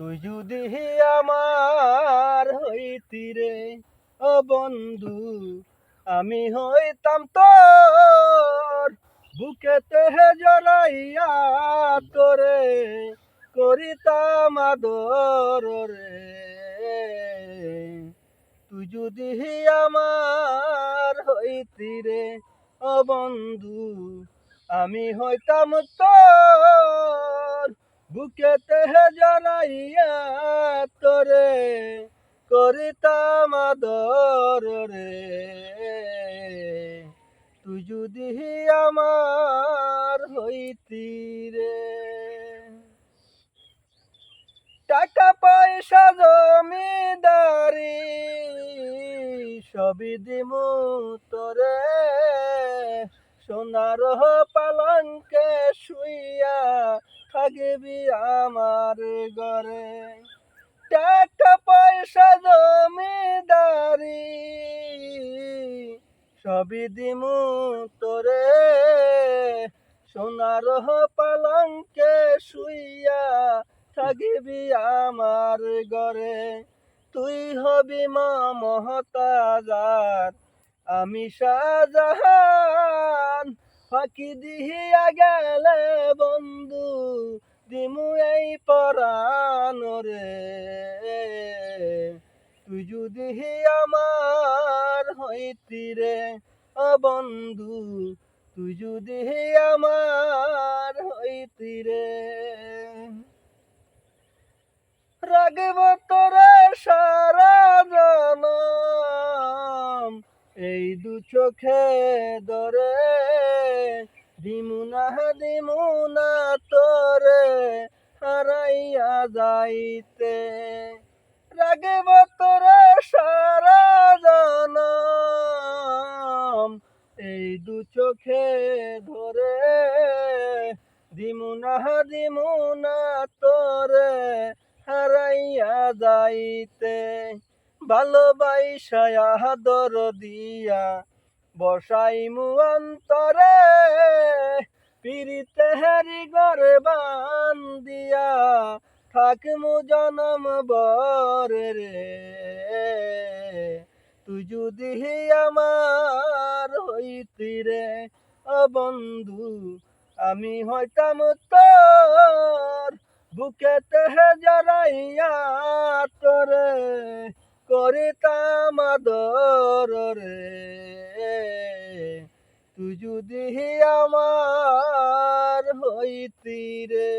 তুই যদি আমার হইতি রে, ও বন্ধু, আমি হইতাম তোর বুকেতে জড়াইয়া তোরে, করিতাম আদর রে। তুই যদি আমার হইতি রে, ও বন্ধু, আমি হইতাম তোর বুকেতে জড়াইয়া তোরে করিতাম আদর রে। তুই যদি আমার হইতি রে। টাকা পয়সা জমিদারি সবই দিমু তোরে। সোনার পালঙ্কে সবই দিমু তোরে। সোনার পালঙ্কে শুইয়া থাকিবি আমার ঘরে। তুই হবি মা মহতাজার আমি শাহজাহান। ফাঁকি দিহিয়া গেলে বন্ধু দিমু এই পরাণ রে। তুই যদি আমার হইতি রে ও বন্ধু, তুই যদি আমার হইতি রে রাগব তোরে সারা জনম, এই দু চোখে ধরে। দিমুনা দিমুনা তোরে হারাইয়া যাইতে। রাগব তোরে সারা দু চোখে ধরে দিমুনা দিমুনা তোরে হারাইয়া যাইতে। ভালোবাইসা দর দিয়া বসাই অন্তরে, পিরিতে হেরি গরে বান্দিয়া থাকমু জনম বর রে। তুই যদি আমার হইতি রে ও বন্ধু, আমি হইতাম তোর বুকেতে জড়াইয়া, তোরে করিতাম আদর রে। তুই যদি আমার হইতি রে